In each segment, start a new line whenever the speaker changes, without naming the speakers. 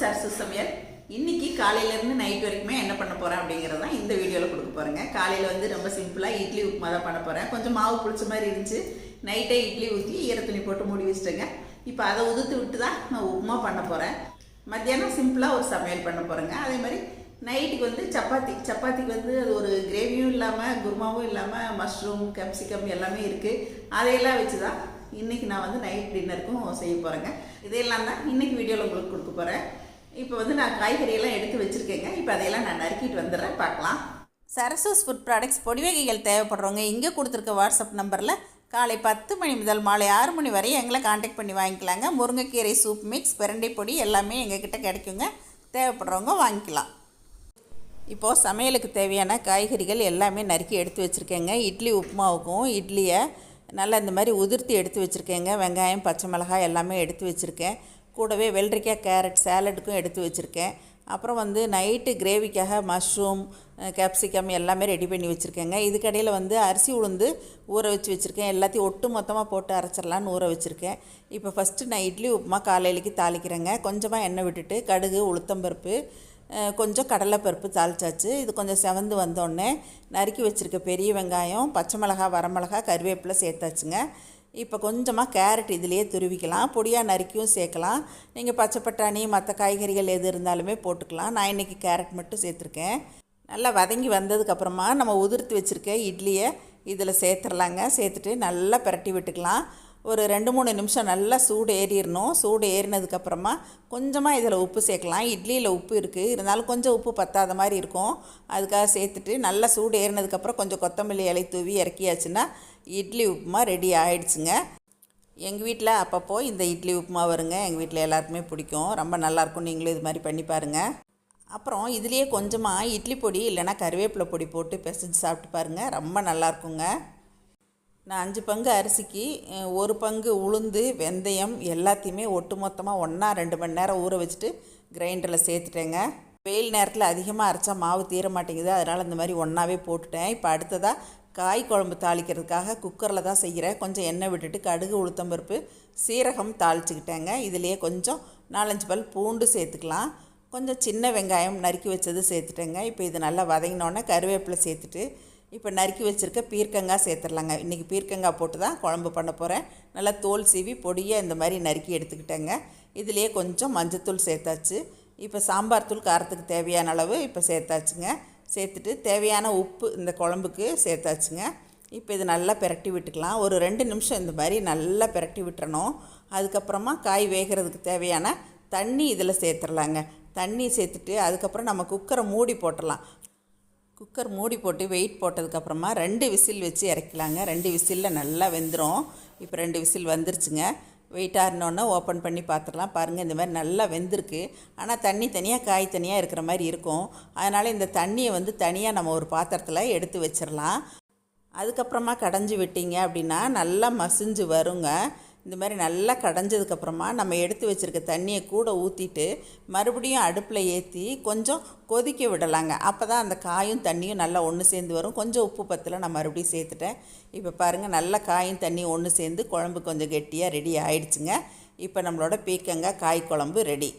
Sir சமையல் இன்னைக்கு காலையிலேருந்து நைட் வரைக்குமே என்ன பண்ண போகிறேன் அப்படிங்கிறது தான் இந்த வீடியோவில் கொடுக்க போகிறேங்க காலையில் வந்து ரொம்ப சிம்பிளாக இட்லி உப்புமா தான் பண்ண போகிறேன் கொஞ்சம் மாவு பிடிச்ச மாதிரி இருந்துச்சு. நைட்டே இட்லி ஊற்றி ஈரத்துணி போட்டு மூடி வச்சுட்டேங்க. இப்போ அதை உதுத்து விட்டு தான் நான் உப்புமா பண்ண போகிறேன் மத்தியானம் சிம்பிளாக ஒரு சமையல் பண்ண போகிறேங்க அதே மாதிரி நைட்டுக்கு வந்து சப்பாத்தி. சப்பாத்திக்கு வந்து அது ஒரு கிரேவியும் இல்லாமல் குருமாவும் இல்லாமல் மஷ்ரூம் கேப்சிகம் எல்லாமே இருக்குது அதையெல்லாம் வச்சு தான் இன்றைக்கி நான் வந்து நைட் டின்னருக்கும் செய்ய போகிறேங்க இதையெல்லாம் தான் இன்றைக்கி வீடியோவில் உங்களுக்கு கொடுக்க போகிறேன் இப்போ வந்து நான் காய்கறியெல்லாம் எடுத்து வச்சுருக்கேங்க. இப்போ அதையெல்லாம் நான் நறுக்கிட்டு வந்துடுறேன். பார்க்கலாம். சரசூஸ் ஃபுட் ப்ராடக்ட்ஸ் பொடி வகைகள் தேவைப்படுறவங்க இங்கே கொடுத்துருக்க வாட்ஸ்அப் நம்பரில் காலை பத்து மணி முதல் மாலை ஆறு மணி வரை எங்களை காண்டாக்ட் பண்ணி வாங்கிக்கலாங்க. முருங்கைக்கீரை சூப் மிக்ஸ் பிரண்டை பொடி எல்லாமே எங்ககிட்ட கிடைக்குங்க. தேவைப்படுறவங்க வாங்கிக்கலாம். இப்போது சமையலுக்கு தேவையான காய்கறிகள் எல்லாமே நறுக்கி எடுத்து வச்சுருக்கேங்க. இட்லி உப்புமாவுக்கும் இட்லியை நல்லா இந்த மாதிரி உதிர்த்தி எடுத்து வச்சுருக்கேங்க. வெங்காயம் பச்சை மிளகாய் எல்லாமே எடுத்து வச்சுருக்கேன். கூடவே வெள்ளரிக்காய் கேரட் சேலடுக்கும் எடுத்து வச்சுருக்கேன். அப்புறம் வந்து நைட்டு கிரேவிக்காக மஷ்ரூம் கேப்சிகம் எல்லாமே ரெடி பண்ணி வச்சுருக்கேங்க. இதுக்கடையில் வந்து அரிசி உளுந்து ஊற வச்சு வச்சுருக்கேன். எல்லாத்தையும் ஒட்டு மொத்தமாக போட்டு அரைச்சிடலான்னு ஊற வச்சுருக்கேன். இப்போ ஃபஸ்ட்டு நான் இட்லி உப்புமா காலையிலக்கு தாளிக்கிறேங்க. கொஞ்சமாக எண்ணெய் விட்டுட்டு கடுகு உளுத்தம்பருப்பு கொஞ்சம் கடலைப்பருப்பு தாளிச்சாச்சு. இது கொஞ்சம் செவந்து வந்தோடனே நறுக்கி வச்சுருக்க பெரிய வெங்காயம் பச்சை மிளகா வரமிளகா கருவேப்பிலை சேர்த்தாச்சுங்க. இப்போ கொஞ்சமாக கேரட் இதிலேயே துருவிக்கலாம் பொடியாக நறுக்கியும் சேர்க்கலாம். நீங்கள் பச்சை பட்டாணி மற்ற காய்கறிகள் எது இருந்தாலுமே போட்டுக்கலாம். நான் இன்றைக்கி கேரட் மட்டும் சேர்த்துருக்கேன். நல்லா வதங்கி வந்ததுக்கப்புறமா நம்ம உதிர்த்து வச்சுருக்க இட்லியை இதில் சேர்த்துடலாங்க சேர்த்துட்டு நல்லா பிரட்டி விட்டுக்கலாம். ஒரு ரெண்டு மூணு நிமிஷம் நல்லா சூடு ஏறிடணும். சூடு ஏறினதுக்கப்புறமா கொஞ்சமாக இதில் உப்பு சேர்க்கலாம். இட்லியில் உப்பு இருக்குது இருந்தாலும் கொஞ்சம் உப்பு பத்தாத மாதிரி இருக்கும். அதுக்காக சேர்த்துட்டு நல்லா சூடு ஏறினதுக்கப்புறம் கொஞ்சம் கொத்தமல்லி இலை தூவி இறக்கியாச்சுன்னா இட்லி உப்புமா ரெடி ஆயிடுச்சுங்க. எங்கள் வீட்டில் அப்பப்போ இந்த இட்லி உப்புமா வருங்க. எங்கள் வீட்டில் எல்லாருக்குமே பிடிக்கும். ரொம்ப நல்லாயிருக்கும் நீங்களும் இது மாதிரி பண்ணி பாருங்கள் அப்புறம் இதுலேயே கொஞ்சமாக இட்லி பொடி இல்லைன்னா கருவேப்பிலை பொடி போட்டு பிசைஞ்சு சாப்பிட்டு பாருங்கள் ரொம்ப நல்லாயிருக்குங்க நான் அஞ்சு பங்கு அரிசிக்கு ஒரு பங்கு உளுந்து வெந்தயம் எல்லாத்தையுமே ஒட்டு மொத்தமாக ஒன்றா ரெண்டு மணி நேரம் ஊற வச்சுட்டு கிரைண்டரில் சேர்த்துட்டேங்க. வெயில் நேரத்தில் அதிகமாக அரைச்சா மாவு தீர மாட்டேங்குது. அதனால் இந்த மாதிரி ஒன்றாவே போட்டுட்டேன். இப்போ அடுத்ததாக காய் குழம்பு தாளிக்கிறதுக்காக குக்கரில் தான் செய்கிறேன். கொஞ்சம் எண்ணெய் விட்டுட்டு கடுகு உளுத்தம்பருப்பு சீரகம் தாளிச்சுக்கிட்டேங்க. இதுலேயே கொஞ்சம் நாலஞ்சு பல் பூண்டு சேர்த்துக்கலாம். கொஞ்சம் சின்ன வெங்காயம் நறுக்கி வச்சது சேர்த்துட்டேங்க. இப்போ இது நல்லா வதங்கினோடனே கருவேப்பிலை சேர்த்துட்டு இப்போ நறுக்கி வச்சுருக்க பீர்க்கங்காய் சேர்த்துடலாங்க. இன்றைக்கி பீர்க்கங்காய் போட்டு தான் குழம்பு பண்ண போகிறேன் நல்லா தோல் சீவி பொடியாக இந்த மாதிரி நறுக்கி எடுத்துக்கிட்டேங்க. இதுலேயே கொஞ்சம் மஞ்சத்தூள் சேர்த்தாச்சு. இப்போ சாம்பார் தூள் காரத்துக்கு தேவையான அளவு இப்போ சேர்த்தாச்சுங்க. சேர்த்துட்டு தேவையான உப்பு இந்த குழம்புக்கு சேர்த்தாச்சுங்க. இப்போ இது நல்லா பிரட்டி விட்டுக்கலாம். ஒரு ரெண்டு நிமிஷம் இந்த மாதிரி நல்லா பிரட்டி விட்டுறணும். அதுக்கப்புறமா காய் வேகிறதுக்கு தேவையான தண்ணி இதில் சேர்த்துடலாங்க தண்ணி சேர்த்துட்டு அதுக்கப்புறம் நம்ம குக்கரை மூடி போட்டுடலாம் குக்கர் மூடி போட்டு வெயிட் போட்டதுக்கப்புறமா ரெண்டு விசில் வச்சு இறக்கலாங்க. ரெண்டு விசிலில் நல்லா வெந்துடும் இப்போ ரெண்டு விசில் வந்துருச்சுங்க. வெயிட்டாக இருந்தோன்னே ஓப்பன் பண்ணி பார்த்துடலாம். பாருங்கள் இந்த மாதிரி நல்லா வெந்திருக்கு. ஆனால் தண்ணி தனியாக காய் தனியாக இருக்கிற மாதிரி இருக்கும். அதனால் இந்த தண்ணியை வந்து தனியாக நம்ம ஒரு பாத்திரத்தில் எடுத்து வச்சிடலாம். அதுக்கப்புறமா கடைஞ்சி விட்டீங்க அப்படின்னா நல்லா மசிஞ்சு வருங்க. இந்த மாதிரி நல்லா கடைஞ்சதுக்கப்புறமா நம்ம எடுத்து வச்சுருக்க தண்ணியை கூட ஊற்றிட்டு மறுபடியும் அடுப்பில் ஏற்றி கொஞ்சம் கொதிக்க விடலாங்க. அப்போ தான் அந்த காயும் தண்ணியும் நல்லா ஒன்று சேர்ந்து வரும். கொஞ்சம் உப்பு பத்தில் நான் மறுபடியும் சேர்த்துட்டேன். இப்போ பாருங்கள் நல்லா காயும் தண்ணியும் ஒன்று சேர்ந்து குழம்பு கொஞ்சம் கெட்டியாக ரெடி ஆயிடுச்சுங்க. இப்போ நம்மளோட பீக்கங்காய் காய் குழம்பு ரெடி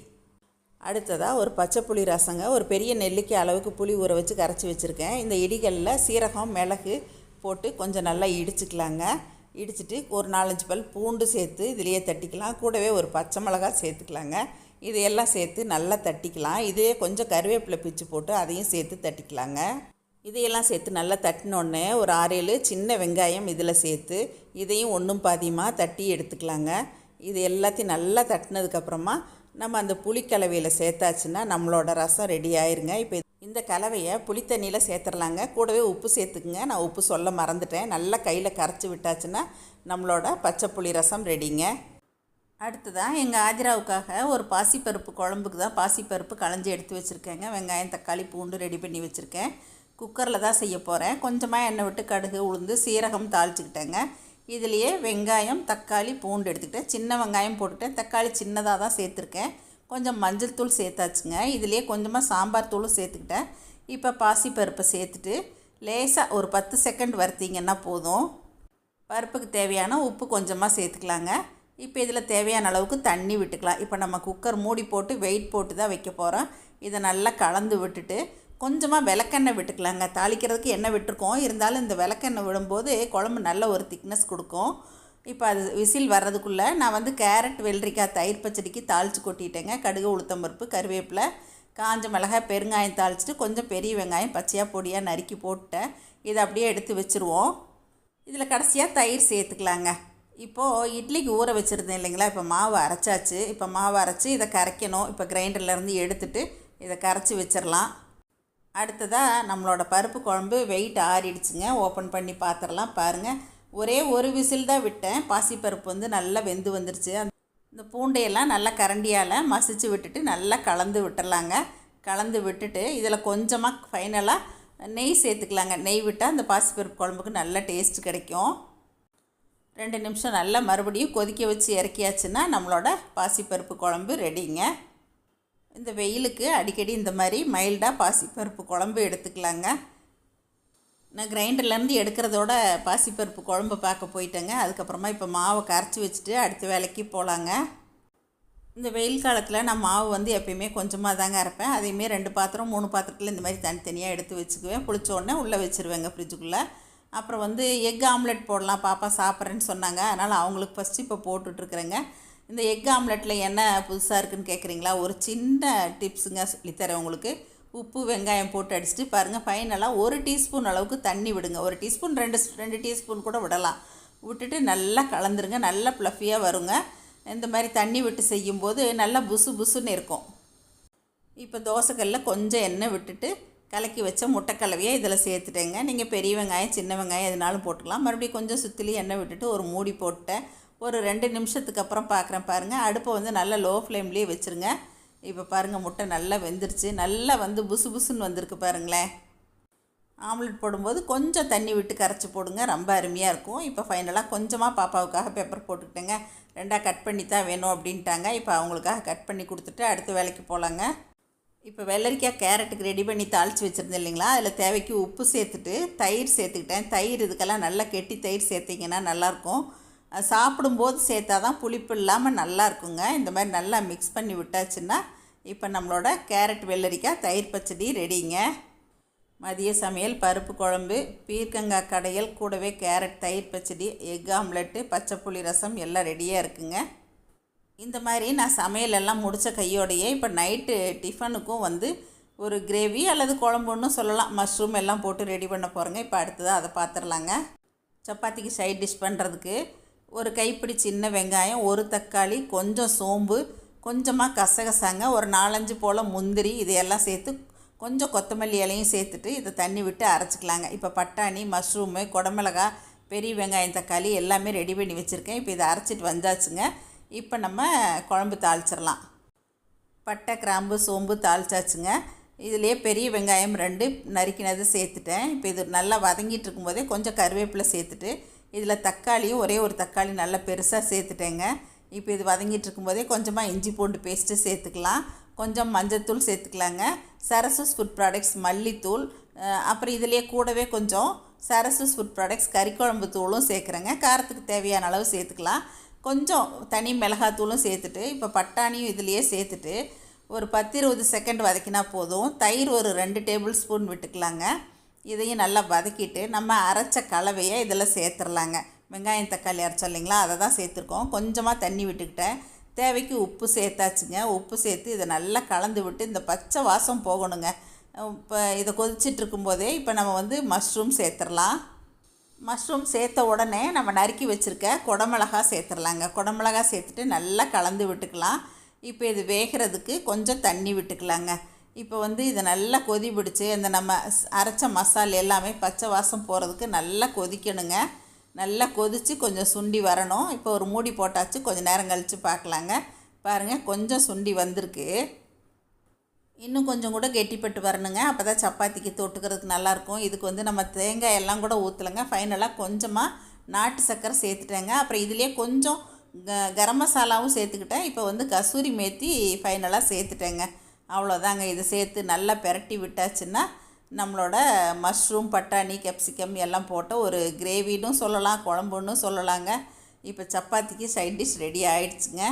அடுத்ததாக ஒரு பச்சை புளி ரசங்க. ஒரு பெரிய நெல்லிக்காய் அளவுக்கு புளி ஊற வச்சு கரைச்சி வச்சுருக்கேன். இந்த இடிகளில் சீரகம் மிளகு போட்டு கொஞ்சம் நல்லா இடிச்சுக்கலாங்க. இடிச்சிட்டு ஒரு நாலஞ்சு பல் பூண்டு சேர்த்து இதுலேயே தட்டிக்கலாம். கூடவே ஒரு பச்சை மிளகாய் சேர்த்துக்கலாங்க. இதையெல்லாம் சேர்த்து நல்லா தட்டிக்கலாம். இதே கொஞ்சம் கருவேப்பிலை பிச்சு போட்டு அதையும் சேர்த்து தட்டிக்கலாங்க. இதையெல்லாம் சேர்த்து நல்லா தட்டினோடனே ஒரு ஆறேழு சின்ன வெங்காயம் இதில் சேர்த்து இதையும் ஒன்றும் பாதியமாக தட்டி எடுத்துக்கலாங்க. இது எல்லாத்தையும் நல்லா தட்டினதுக்கப்புறமா நம்ம அந்த புளி கலவையில் சேர்த்தாச்சுன்னா நம்மளோட ரசம் ரெடி ஆயிருங்க. இப்போ இந்த கலவையை புளித்தண்ணியில் சேர்த்துடலாங்க. கூடவே உப்பு சேர்த்துக்குங்க. நான் உப்பு சொல்ல மறந்துட்டேன். நல்லா கையில் கரைச்சி விட்டாச்சுன்னா நம்மளோட பச்சை புளி ரசம் ரெடிங்க. அடுத்ததாக எங்கள் ஆதிராவுக்காக ஒரு பாசிப்பருப்பு குழம்புக்கு தான் பாசிப்பருப்பு களைஞ்சி எடுத்து வச்சுருக்கேங்க. வெங்காயம் தக்காளி பூண்டு ரெடி பண்ணி வச்சுருக்கேன். குக்கரில் தான் செய்ய போகிறேன் கொஞ்சமாக எண்ணெய் விட்டு கடுகு உளுந்து சீரகம் தாளிச்சுக்கிட்டேங்க. இதுலேயே வெங்காயம் தக்காளி பூண்டு எடுத்துக்கிட்டேன். சின்ன வெங்காயம் போட்டுட்டேன். தக்காளி சின்னதாக தான் சேர்த்துருக்கேன். கொஞ்சம் மஞ்சள் தூள் சேர்த்தாச்சுங்க. இதுலேயே கொஞ்சமாக சாம்பார் தூளும் சேர்த்துக்கிட்டேன். இப்போ பாசிப்பருப்பை சேர்த்துட்டு லேசாக ஒரு பத்து செகண்ட் வறுத்திங்கன்னா போதும். பருப்புக்கு தேவையான உப்பு கொஞ்சமாக சேர்த்துக்கலாங்க. இப்போ இதில் தேவையான அளவுக்கு தண்ணி விட்டுக்கலாம். இப்போ நம்ம குக்கர் மூடி போட்டு வெயிட் போட்டு தான் வைக்க போகிறோம் இதை நல்லா கலந்து விட்டுட்டு கொஞ்சமாக விளக்கெண்ணெய் விட்டுக்கலாங்க. தாளிக்கிறதுக்கு எண்ணெய் விட்டுருக்கோம். இருந்தாலும் இந்த விளக்கெண்ணெய் விடும்போது குழம்பு நல்ல ஒரு திக்னஸ் கொடுக்கும். இப்போ அது விசில் வர்றதுக்குள்ளே நான் வந்து கேரட் வெள்ளரிக்காய் தயிர் பச்சடிக்கு தாளித்து கொட்டிட்டேங்க. கடுகு உளுத்தம் பருப்பு கருவேப்பிலை காஞ்ச மிளகாய் பெருங்காயம் தாளிச்சிட்டு கொஞ்சம் பெரிய வெங்காயம் பச்சையாக பொடியாக நறுக்கி போட்டுட்டேன். இதை அப்படியே எடுத்து வச்சுருவோம். இதில் கடைசியாக தயிர் சேர்த்துக்கலாங்க. இப்போது இட்லிக்கு ஊற வச்சுருந்தேன் இல்லைங்களா? இப்போ மாவு அரைச்சாச்சு. இப்போ மாவு அரைச்சி இதை கரைக்கணும். இப்போ கிரைண்டர்லேருந்து எடுத்துட்டு இதை கரைச்சி வச்சிடலாம் அடுத்ததாக நம்மளோட பருப்பு குழம்பு வெயிட் ஆறிடுச்சுங்க. ஓப்பன் பண்ணி பார்த்துடலாம். பாருங்கள் ஒரே ஒரு விசில் தான் விட்டேன். பாசிப்பருப்பு வந்து நல்லா வெந்து வந்துருச்சு. இந்த பூண்டையெல்லாம் நல்லா கரண்டியால் மசிச்சு விட்டுட்டு நல்லா கலந்து விட்டுடலாங்க கலந்து விட்டுட்டு இதில் கொஞ்சமாக ஃபைனலாக நெய் சேர்த்துக்கலாங்க. நெய் விட்டால் அந்த பாசிப்பருப்பு குழம்புக்கு நல்ல டேஸ்ட் கிடைக்கும். ரெண்டு நிமிஷம் நல்லா மறுபடியும் கொதிக்க வச்சு இறக்கியாச்சுன்னா நம்மளோட பாசிப்பருப்பு குழம்பு ரெடிங்க. இந்த வெயிலுக்கு அடிக்கடி இந்த மாதிரி மைல்டாக பாசிப்பருப்பு குழம்பு எடுத்துக்கலாங்க. நான் கிரைண்டர்லேருந்து எடுக்கிறதோட பாசிப்பருப்பு குழம்பு பார்க்க போயிட்டேங்க. அதுக்கப்புறமா இப்போ மாவை கரைச்சி வச்சுட்டு அடுத்த வேலைக்கு போகலாங்க இந்த வெயில் காலத்தில் நான் மாவு வந்து எப்பயுமே கொஞ்சமாக தாங்க அரைப்பேன். அதேமாரி ரெண்டு பாத்திரம் மூணு பாத்திரத்தில் இந்த மாதிரி தனித்தனியாக எடுத்து வச்சுக்குவேன். புளிச்சோடனே உள்ளே வச்சுருவேங்க ஃப்ரிட்ஜுக்குள்ளே அப்புறம் வந்து எக் ஆம்லெட் போடலாம் பாப்பா சாப்பிட்றேன்னு சொன்னாங்க. அதனால் அவங்களுக்கு ஃபஸ்ட்டு இப்போ போட்டுட்ருக்குறேங்க. இந்த எக் ஆம்லெட்டில் என்ன புதுசாக இருக்குன்னு கேட்குறீங்களா ஒரு சின்ன டிப்ஸுங்க சொல்லித்தரேன் உங்களுக்கு. உப்பு வெங்காயம் போட்டு அடிச்சுட்டு பாருங்கள் ஃபைனலாக ஒரு டீஸ்பூன் அளவுக்கு தண்ணி விடுங்க. ஒரு டீஸ்பூன் ரெண்டு ரெண்டு டீஸ்பூன் கூட விடலாம். விட்டுட்டு நல்லா கலந்துருங்க நல்லா ப்ளஃபியாக வருங்க. இந்த மாதிரி தண்ணி விட்டு செய்யும்போது நல்லா புசு புசுன்னு இருக்கும். இப்போ தோசைக்கல்லில் கொஞ்சம் எண்ணெய் விட்டுட்டு கலக்கி வச்ச முட்டைக்கலவையை இதில் சேர்த்துட்டேங்க. நீங்கள் பெரிய வெங்காயம் சின்ன வெங்காயம் எதுனாலும் போட்டுக்கலாம். மறுபடியும் கொஞ்சம் சுற்றிலி எண்ணெய் விட்டுட்டு ஒரு மூடி போட்டேன் ஒரு ரெண்டு நிமிஷத்துக்கு அப்புறம் பார்க்குறேன் பாருங்கள் அடுப்பை வந்து நல்லா லோ ஃப்ளேம்லேயே வச்சுருங்க. இப்போ பாருங்கள் முட்டை நல்லா வெந்துருச்சு. நல்லா வந்து புசு புசுன்னு வந்திருக்கு பாருங்களேன் ஆம்லெட் போடும்போது கொஞ்சம் தண்ணி விட்டு கரைச்சி போடுங்க. ரொம்ப அருமையாக இருக்கும். இப்போ ஃபைனலாக கொஞ்சமாக பாப்பாவுக்காக பேப்பர் போட்டுக்கிட்டேங்க. ரெண்டாக கட் பண்ணி தான் வேணும் அப்படின்ட்டாங்க. இப்போ அவங்களுக்காக கட் பண்ணி கொடுத்துட்டு அடுத்த வேலைக்கு போகலாங்க இப்போ வெள்ளரிக்காய் கேரட்டுக்கு ரெடி பண்ணி தாளித்து வச்சுருந்தேன் இல்லைங்களா? அதில் தேவைக்கு உப்பு சேர்த்துட்டு தயிர் சேர்த்துக்கிட்டேன். தயிர் இதுக்கெல்லாம் நல்லா கெட்டி தயிர் சேர்த்திங்கன்னா நல்லாயிருக்கும் சாப்பிடும்போது சேர்த்தா தான் புளிப்பு இல்லாமல் நல்லா இருக்குங்க. இந்த மாதிரி நல்லா மிக்ஸ் பண்ணி விட்டாச்சுன்னா இப்போ நம்மளோட கேரட் வெள்ளரிக்காய் தயிர் பச்சடி ரெடிங்க. மதிய சமையல் பருப்பு குழம்பு பீர்க்கங்காய் கடையல் கூடவே கேரட் தயிர் பச்சடி எக் ஆம்லெட்டு பச்சை புளி ரசம் எல்லாம் ரெடியாக இருக்குங்க. இந்த மாதிரி நான் சமையல் எல்லாம் முடித்த கையோடையே இப்போ நைட்டு டிஃபனுக்கும் வந்து ஒரு கிரேவி அல்லது குழம்புன்னு சொல்லலாம். மஷ்ரூம் எல்லாம் போட்டு ரெடி பண்ண போகிறேங்க இப்போ அடுத்ததாக அதை பார்த்துடலாங்க சப்பாத்திக்கு சைட் டிஷ் பண்ணுறதுக்கு ஒரு கைப்பிடி சின்ன வெங்காயம் ஒரு தக்காளி கொஞ்சம் சோம்பு கொஞ்சமாக கசகசாங்க ஒரு நாலஞ்சு போல் முந்திரி இதையெல்லாம் சேர்த்து கொஞ்சம் கொத்தமல்லி இலையும் சேர்த்துட்டு இதை தண்ணி விட்டு அரைச்சிக்கலாங்க. இப்போ பட்டாணி மஷ்ரூமு குடமிளகா பெரிய வெங்காயம் தக்காளி எல்லாமே ரெடி பண்ணி வச்சுருக்கேன். இப்போ இதை அரைச்சிட்டு வந்தாச்சுங்க. இப்போ நம்ம குழம்பு தாளிச்சிடலாம். பட்டை கிராம்பு சோம்பு தாளிச்சாச்சுங்க. இதுலேயே பெரிய வெங்காயம் ரெண்டு நறுக்கினது சேர்த்துட்டேன். இப்போ இது நல்லா வதங்கிட்டு இருக்கும்போதே கொஞ்சம் கருவேப்பிலை சேர்த்துட்டு இதில் தக்காளியும் ஒரே ஒரு தக்காளி நல்லா பெருசாக சேர்த்துட்டேங்க. இப்போ இது வதங்கிட்டு இருக்கும்போதே கொஞ்சமாக இஞ்சி பூண்டு பேஸ்ட்டு சேர்த்துக்கலாம். கொஞ்சம் மஞ்சத்தூள் சேர்த்துக்கலாங்க. சரசஸ் ஃபுட் ப்ராடக்ட்ஸ் மல்லித்தூள் அப்புறம் இதுலேயே கூடவே கொஞ்சம் சரசஸ் ஃபுட் ப்ராடக்ட்ஸ் கறிக்குழம்பு தூளும் சேர்க்குறேங்க. காரத்துக்கு தேவையான அளவு சேர்த்துக்கலாம். கொஞ்சம் தனி மிளகாத்தூளும் சேர்த்துட்டு இப்போ பட்டாணியும் இதுலேயே சேர்த்துட்டு ஒரு பத்து இருபது செகண்ட் வதக்கினா போதும். தயிர் ஒரு ரெண்டு டேபிள் ஸ்பூன் விட்டுக்கலாங்க. இதையும் நல்லா வதக்கிட்டு நம்ம அரைச்ச கலவையை இதில் சேர்த்துடலாங்க வெங்காயம் தக்காளி அரைச்சோம் இல்லைங்களா? அதை தான் சேர்த்துருக்கோம். கொஞ்சமாக தண்ணி விட்டுக்கிட்டேன். தேவைக்கு உப்பு சேர்த்தாச்சுங்க. உப்பு சேர்த்து இதை நல்லா கலந்து விட்டு இந்த பச்சை வாசம் போகணுங்க. இப்போ இதை கொதிச்சிட்டு இருக்கும்போதே இப்போ நம்ம வந்து மஷ்ரூம் சேர்த்துடலாம் மஷ்ரூம் சேர்த்த உடனே நம்ம நறுக்கி வச்சுருக்க குடமிளகா சேர்த்துடலாங்க குடமிளகா சேர்த்துட்டு நல்லா கலந்து விட்டுக்கலாம். இப்போ இது வேகிறதுக்கு கொஞ்சம் தண்ணி விட்டுக்கலாங்க. இப்போ வந்து இதை நல்லா கொதி பிடிச்சி அந்த நம்ம அரைச்ச மசால் எல்லாமே பச்சை வாசம் போகிறதுக்கு நல்லா கொதிக்கணுங்க. நல்லா கொதித்து கொஞ்சம் சுண்டி வரணும். இப்போ ஒரு மூடி போட்டாச்சு. கொஞ்சம் நேரம் கழித்து பார்க்கலாங்க. பாருங்கள் கொஞ்சம் சுண்டி வந்திருக்கு. இன்னும் கொஞ்சம் கூட கெட்டிப்பட்டு வரணுங்க. அப்போ தான் சப்பாத்திக்கு தொட்டுக்கிறதுக்கு நல்லாயிருக்கும். இதுக்கு வந்து நம்ம தேங்காய் எல்லாம் கூட ஊற்றலைங்க ஃபைனலாக கொஞ்சமாக நாட்டு சர்க்கரை சேர்த்துட்டேங்க. அப்புறம் இதுலேயே கொஞ்சம் க கரம் மசாலாவும் சேர்த்துக்கிட்டேன். இப்போ வந்து கசூரி மேத்தி ஃபைனலாக சேர்த்துட்டேங்க. அவ்வளோதாங்க. இது சேர்த்து நல்லா பெரட்டி விட்டாச்சுன்னா நம்மளோட மஷ்ரூம் பட்டாணி கேப்சிகம் எல்லாம் போட்ட ஒரு கிரேவின்னு சொல்லலாம் குழம்புன்னு சொல்லலாங்க. இப்போ சப்பாத்திக்கு சைட் டிஷ் ரெடி ஆயிடுச்சுங்க.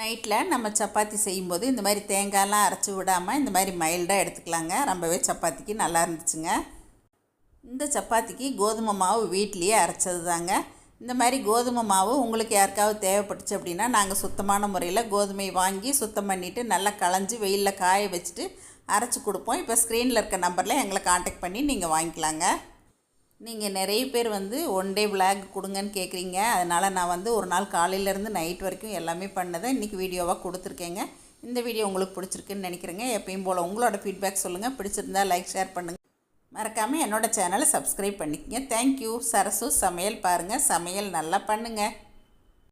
நைட்டில் நம்ம சப்பாத்தி செய்யும்போது இந்த மாதிரி தேங்காயெலாம் அரைச்சி விடாமல் இந்த மாதிரி மைல்டாக எடுத்துக்கலாங்க. ரொம்பவே சப்பாத்திக்கு நல்லா இருந்துச்சுங்க. இந்த சப்பாத்திக்கு கோதுமை மாவு வீட்லேயே அரைச்சது தாங்க இந்த மாதிரி கோதுமை மாவு உங்களுக்கு யாருக்காவது தேவைப்பட்டுச்சு அப்படின்னா நாங்கள் சுத்தமான முறையில் கோதுமை வாங்கி சுத்தம் பண்ணிவிட்டு நல்லா களைஞ்சி வெயிலில் காய வச்சுட்டு அரைச்சி கொடுப்போம். இப்போ ஸ்க்ரீனில் இருக்க நம்பரில் எங்களை காண்டாக்ட் பண்ணி நீங்கள் வாங்கிக்கலாங்க. நீங்கள் நிறைய பேர் வந்து ஒன் டே விளாக் கொடுங்கன்னு கேட்குறீங்க அதனால் நான் வந்து ஒரு நாள் காலையிலேருந்து நைட் வரைக்கும் எல்லாமே பண்ணதை இன்றைக்கி வீடியோவாக கொடுத்துருக்கேங்க. இந்த வீடியோ உங்களுக்கு பிடிச்சிருக்குன்னு நினைக்கிறேங்க. எப்பயும் போல் உங்களோட ஃபீட்பேக் சொல்லுங்கள் பிடிச்சிருந்தா லைக் ஷேர் பண்ணுங்கள் மறக்காமல் என்னோட சேனலை சப்ஸ்கிரைப் பண்ணிக்கங்க. தேங்க்யூ சரசு சமையல் பாருங்கள் சமையல் நல்லா பண்ணுங்கள்